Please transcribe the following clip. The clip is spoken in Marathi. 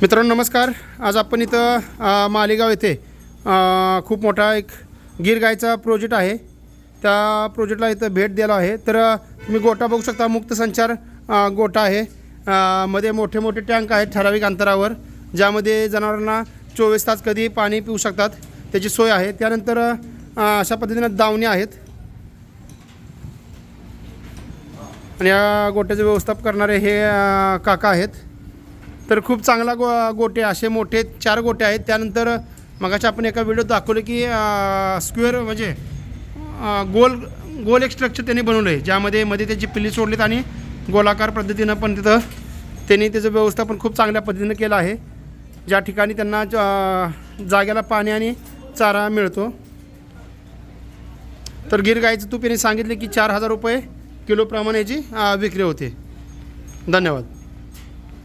मित्रांनो नमस्कार. आज आपण इथं मालेगाव येथे खूप मोठा एक गिर गायचा प्रोजेक्ट आहे. त्या प्रोजेक्टला इथं भेट दिला आहे. तर तुम्ही गोटा बघू शकता. मुक्त संचार गोटा आहे. मध्ये मोठे मोठे टँक आहेत ठराविक अंतरावर ज्यामध्ये जनावरांना चोवीस तास कधी पाणी पिऊ शकतात. त्याची सोय आहे. त्यानंतर अशा पद्धतीनं दावणी आहेत. आणि या गोट्याचे व्यवस्थाप करणारे हे काका आहेत. तर खूप चांगला गो गोटे असे मोठे चार गोटे आहेत. त्यानंतर मगाशी आपण एका व्हिडिओत दाखवलं की स्क्वेअर म्हणजे गोल गोल एक स्ट्रक्चर त्यांनी बनवलं आहे. ज्यामध्ये मध्ये त्याची पिल्ली सोडलीत आणि गोलाकार पद्धतीनं पण तिथं त्यांनी त्याचं व्यवस्थापन खूप चांगल्या पद्धतीनं केलं आहे. ज्या ठिकाणी त्यांना जाग्याला पाणी आणि चारा मिळतो. तर गिर गायचं तूप यांनी सांगितले की चार हजार रुपये किलोप्रमाणे याची विक्री होते. धन्यवाद.